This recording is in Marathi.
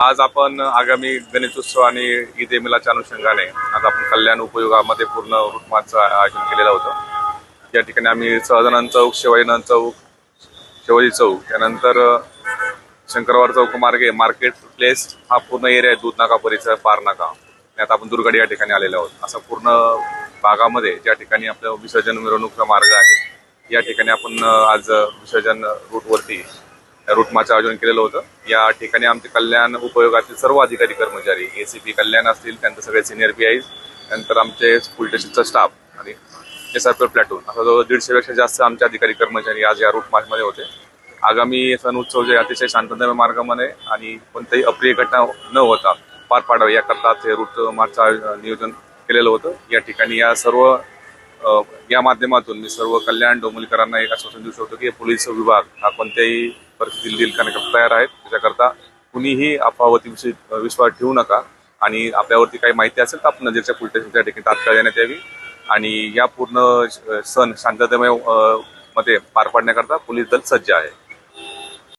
आज आपण आगामी गणेशोत्सव आणि ईद मिलाच्या अनुषंगाने आज आपण कल्याण उपयोगामध्ये पूर्ण रूटमाचं आयोजन केलेलं होतं. या ठिकाणी आम्ही सहजानंद चौक शिवाजीनंद चौक शिवाजी चौक त्यानंतर शंकरवार चौक मार्गे मार्केट प्लेस हा पूर्ण एरिया आहे दूध नाका परिसर पार नाका. आणि आता आपण दुर्गड या ठिकाणी आलेलो आहोत. असं पूर्ण भागामध्ये ज्या ठिकाणी आपलं विसर्जन मिरवणूकचा मार्ग आहे या ठिकाणी आपण आज विसर्जन रूटवरती रूटमाचं आयोजन केलेलं होतं. या ठिकाणी आमचे कल्याण उपयोगातील सर्व अधिकारी कर्मचारी ए सी पी कल्याण असतील त्यांचे सगळे सिनियर पी आयज नंतर आमचे पोलीस स्टेशनचा स्टाफ आणि एस आर पी प्लॅटून असा जवळ दीडशेपेक्षा जास्त आमचे अधिकारी कर्मचारी आज या रूट मार्चमध्ये होते. आगामी सण उत्सव जे अतिशय शांततामय मार्गामध्ये आणि कोणत्याही अप्रिय घटना न होता पार पाडावी याकरता ते रूट मार्चचं नियोजन केलेलं होतं. या ठिकाणी या सर्व या माध्यमातून मी सर्व कल्याण डोंबलीकरांना एक आश्वासन देऊ शकतो की पोलीस विभाग हा कोणत्याही परिस्थितीत डील करण्याकरता तयार आहेत. त्याच्याकरता कुणीही अफवावरती विश्वास ठेवू नका. आणि आपल्यावरती काही माहिती असेल तर आपण नजीकच्या पोलीस स्टेशनच्या ठिकाणी तात्काळ देण्यात यावी. आणि या पूर्ण सण शांततामयमध्ये पार पाडण्याकरता पोलीस दल सज्ज आहे.